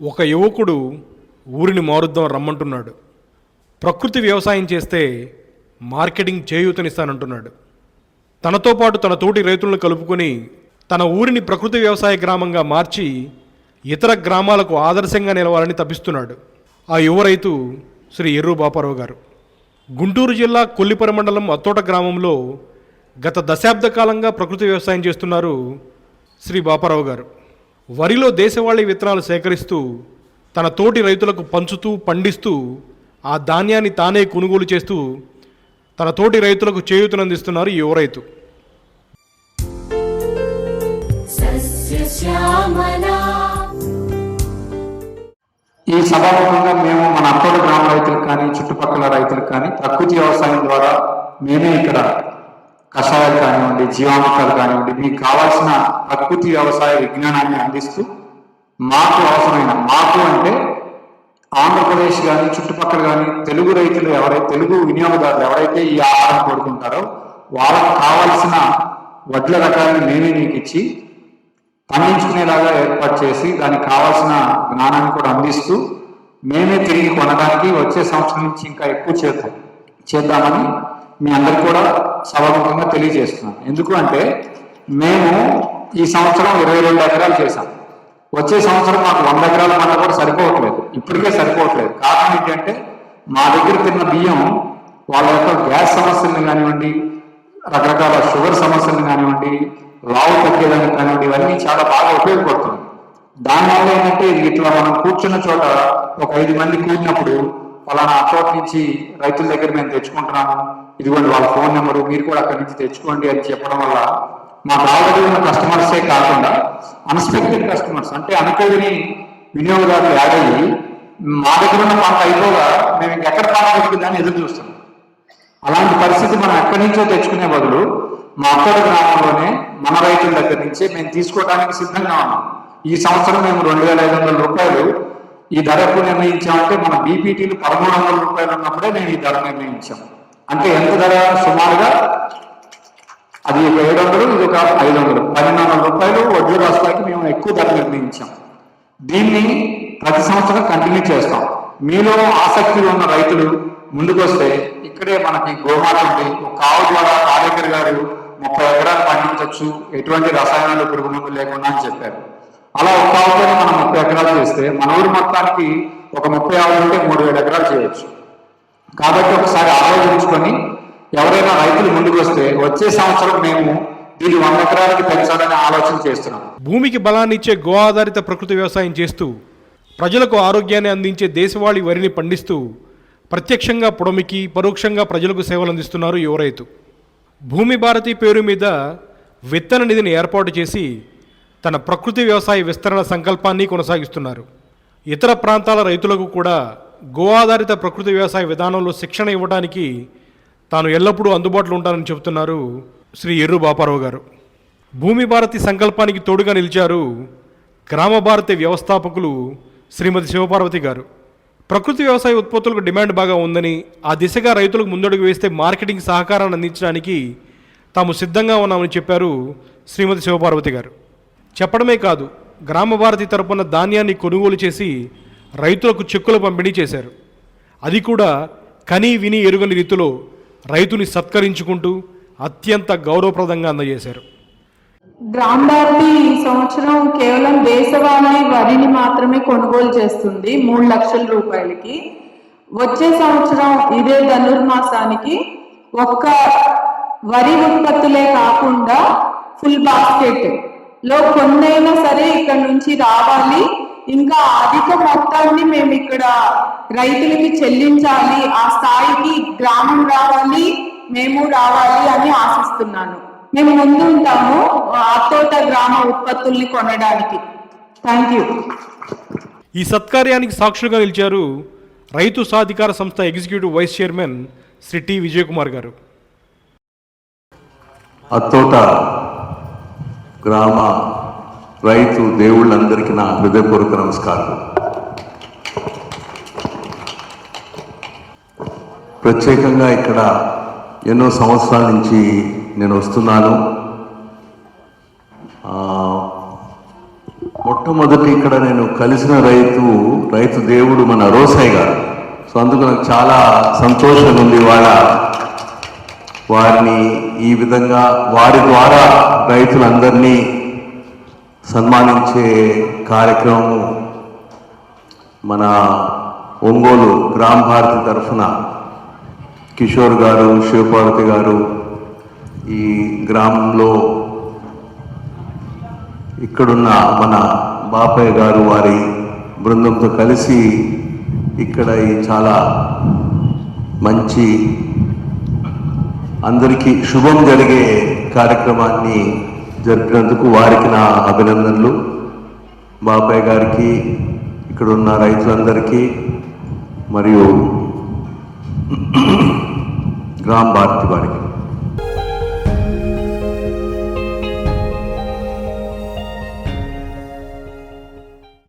ఒక యువకుడు ఊరిని మారుద్దాం రమ్మంటున్నాడు. ప్రకృతి వ్యవసాయం చేస్తే మార్కెటింగ్ చేయూతనిస్తానంటున్నాడు. తనతో పాటు తన తోటి రైతులను కలుపుకొని తన ఊరిని ప్రకృతి వ్యవసాయ గ్రామంగా మార్చి ఇతర గ్రామాలకు ఆదర్శంగా నిలవాలని తప్పిస్తున్నాడు ఆ యువ రైతు శ్రీ ఎర్రు బాపారావు గారు. గుంటూరు జిల్లా కొల్లిపర మండలం అత్తోట గ్రామంలో గత దశాబ్ద కాలంగా ప్రకృతి వ్యవసాయం చేస్తున్నారు శ్రీ బాపారావు గారు. వరిలో దేశవాళీ విత్తనాలు సేకరిస్తూ తన తోటి రైతులకు పంచుతూ పండిస్తూ ఆ ధాన్యాన్ని తానే కొనుగోలు చేస్తూ తన తోటి రైతులకు చేయూతనందిస్తున్నారు యువ రైతు. ఈ సభాముఖంగా మేము మన అప్పటి గ్రామ రైతులకు కానీ చుట్టుపక్కల రైతులకు కానీ ప్రకృతి వ్యవసాయం ద్వారా మేమే ఇక్కడ కషాయాలు కానివ్వండి జీవామృతాలు కానివ్వండి మీకు కావాల్సిన ప్రకృతి వ్యవసాయ విజ్ఞానాన్ని అందిస్తూ మాకు అవసరమైన మాకు అంటే ఆంధ్రప్రదేశ్ కానీ చుట్టుపక్కల కానీ తెలుగు రైతులు ఎవరైతే తెలుగు వినియోగదారులు ఎవరైతే ఈ ఆహారం కోరుకుంటారో వాళ్ళకు కావాల్సిన వడ్ల రకాలను మేమే మీకు ఇచ్చి పండించుకునేలాగా ఏర్పాటు చేసి దానికి కావాల్సిన జ్ఞానాన్ని కూడా అందిస్తూ మేమే తిరిగి కొనడానికి వచ్చే సంవత్సరం నుంచి ఇంకా ఎక్కువ చేద్దాం. చేద్దామని మీ అందరు కూడా సభాముఖంగా తెలియజేస్తున్నాను. ఎందుకు అంటే మేము ఈ సంవత్సరం ఇరవై రెండు ఎకరాలు చేశాం. వచ్చే సంవత్సరం మాకు వంద ఎకరాల పంట కూడా సరిపోవట్లేదు. ఇప్పటికే సరిపోవట్లేదు. కారణం ఏంటంటే మా దగ్గర తిన్న బియ్యం వాళ్ళ యొక్క గ్యాస్ సమస్యల్ని కానివ్వండి రకరకాల షుగర్ సమస్యలు కానివ్వండి లావు తగ్గేదానికి కానివ్వండి ఇవన్నీ చాలా బాగా ఉపయోగపడుతుంది దానివల్ల ఏంటంటే ఇట్లా మనం కూర్చున్న చోట ఒక ఐదు మంది కూడినప్పుడు ఫలానా ఆ చోట నుంచి రైతుల దగ్గర మేము తెచ్చుకుంటున్నాము. ఇదిగోండి వాళ్ళ ఫోన్ నెంబరు మీరు కూడా అక్కడి నుంచి తెచ్చుకోండి అని చెప్పడం వల్ల మాకు ఆల్రెడీ ఉన్న కస్టమర్సే కాకుండా అన్ఎక్స్పెక్టెడ్ కస్టమర్స్ అంటే అనుకోని వినియోగదారులు యాడ్ అయ్యి మా దగ్గర ఉన్న పంట అయిపోగా మేము ఇంకెక్కడ పంట దొరికిందని ఎదురు చూస్తున్నాం. అలాంటి పరిస్థితి మనం ఎక్కడి నుంచో తెచ్చుకునే బదులు మా అక్కడ గ్రామంలోనే మన రైతుల దగ్గర నుంచే మేము తీసుకోవడానికి సిద్ధంగా ఉన్నాం. ఈ సంవత్సరం మేము రెండు వేల ఐదు వందల రూపాయలు ఈ ధరకు నిర్ణయించామంటే మన బీపీటీలు పదమూడు వందల రూపాయలు ఉన్నప్పుడే మేము ఈ ధర నిర్ణయించాం. అంటే ఎంత ధర సుమారుగా? అది ఒక ఏడు వందలు ఇది ఒక ఐదు వందలు పన్నెండు వందల రూపాయలు వడ్లు రాష్ట్రానికి మేము ఎక్కువ ధర నిర్ణయించాం. దీన్ని ప్రతి సంవత్సరం కంటిన్యూ చేస్తాం. మీలో ఆసక్తిలో ఉన్న రైతులు ముందుకొస్తే ఇక్కడే మనకి గోమాత ఉంది. ఒక ఆవు ద్వారా ఆరోగ్యర్ గారు ముప్పై ఎకరాలు పండించవచ్చు ఎటువంటి రసాయనాలు పురుగు మందులు లేకుండా అని చెప్పారు. అలా ఒక ఆవుతో మనం ముప్పై ఎకరాలు చేస్తే మన ఊరు మొత్తానికి ఒక ముప్పై ఆవులు ఉంటే మూడు వేల ఎకరాలు చేయొచ్చు. కాబట్టి ఒకసారి ఆలోచించుకొని ఎవరైనా రైతులు ముందుకు వస్తే వచ్చే సంవత్సరం మేము దీన్ని వంద ఎకరాలకి పెంచాలని ఆలోచన చేస్తున్నాం. భూమికి బలాన్ని ఇచ్చే గో ఆధారిత ప్రకృతి వ్యవసాయం చేస్తూ ప్రజలకు ఆరోగ్యాన్ని అందించే దేశవాళీ వరిని పండిస్తూ ప్రత్యక్షంగా పొడమికి పరోక్షంగా ప్రజలకు సేవలు అందిస్తున్నారు యువ రైతు. భూమి భారతి పేరు మీద విత్తన నిధిని ఏర్పాటు చేసి తన ప్రకృతి వ్యవసాయ విస్తరణ సంకల్పాన్ని కొనసాగిస్తున్నారు. ఇతర ప్రాంతాల రైతులకు కూడా గో ఆధారిత ప్రకృతి వ్యవసాయ విధానంలో శిక్షణ ఇవ్వడానికి తాను ఎల్లప్పుడూ అందుబాటులో ఉంటానని చెబుతున్నారు శ్రీ ఎర్రు బాపారావు గారు. భూమి భారతి సంకల్పానికి తోడుగా నిలిచారు గ్రామ భారతి వ్యవస్థాపకులు శ్రీమతి శివపార్వతి గారు. ప్రకృతి వ్యవసాయ ఉత్పత్తులకు డిమాండ్ బాగా ఉందని ఆ దిశగా రైతులకు ముందడుగు వేస్తే మార్కెటింగ్ సహకారాన్ని అందించడానికి తాము సిద్ధంగా ఉన్నామని చెప్పారు శ్రీమతి శివపార్వతి గారు. చెప్పడమే కాదు గ్రామ భారతి తరపున ధాన్యాన్ని కొనుగోలు చేసి రైతులకు చెక్కులు పంపిణీ చేశారు. అది కూడా కని విని ఎరుగని రీతిలో రైతుని సత్కరించుకుంటూ అత్యంత గౌరవప్రదంగా అందజేశారు. గ్రామ్ భారతి ఈ సంవత్సరం కేవలం దేశవాళీ వరిని మాత్రమే కొనుగోలు చేస్తుంది మూడు లక్షల రూపాయలకి. వచ్చే సంవత్సరం ఇదే ధనుర్మాసానికి ఒక్క వరి ఉత్పత్తులే కాకుండా ఫుల్ బాస్కెట్లో కొన్నైనా సరే ఇక్కడ నుంచి రావాలి. ఇంకా అధిక మొత్తాన్ని మేము ఇక్కడ రైతులకి చెల్లించాలి ఆ స్థాయికి గ్రామం రావాలి మేము రావాలి అని ఆశిస్తున్నాను. మేము ముందు ఉంటాము అత్తోట గ్రామ ఉత్పత్తుల్ని కొనడానికి. థ్యాంక్ యూ ఈ సత్కార్యానికి సాక్షులుగా నిలిచారు రైతు సాధికార సంస్థ executive vice chairman Shri T Vijayakumar గారు. అత్తోట గ్రామ రైతు దేవుళ్ళందరికీ నా హృదయపూర్వక నమస్కారం ప్రత్యేకంగా ఇక్కడ ఎన్నో సంవత్సరాల నుంచి నేను వస్తున్నాను. మొట్టమొదటి ఇక్కడ నేను కలిసిన రైతు రైతు దేవుడు మన రోసాయి గారు. సో అందుకు నాకు చాలా సంతోషం ఉంది వాళ్ళ వారిని ఈ విధంగా వారి ద్వారా రైతులందరినీ సన్మానించే కార్యక్రమం మన ఒంగోలు గ్రామ భారతి తరఫున కిషోర్ గారు శివపార్వతి గారు ఈ గ్రామంలో ఇక్కడున్న మన బాపయ్య గారు వారి బృందంతో కలిసి ఇక్కడ ఈ చాలా మంచి అందరికీ శుభం జరిగే కార్యక్రమాన్ని జరిపినందుకు వారికి నా అభినందనలు. బాబాయ్ గారికి ఇక్కడ ఉన్న రైతులందరికీ మరియు గ్రామ భారతి వారికి.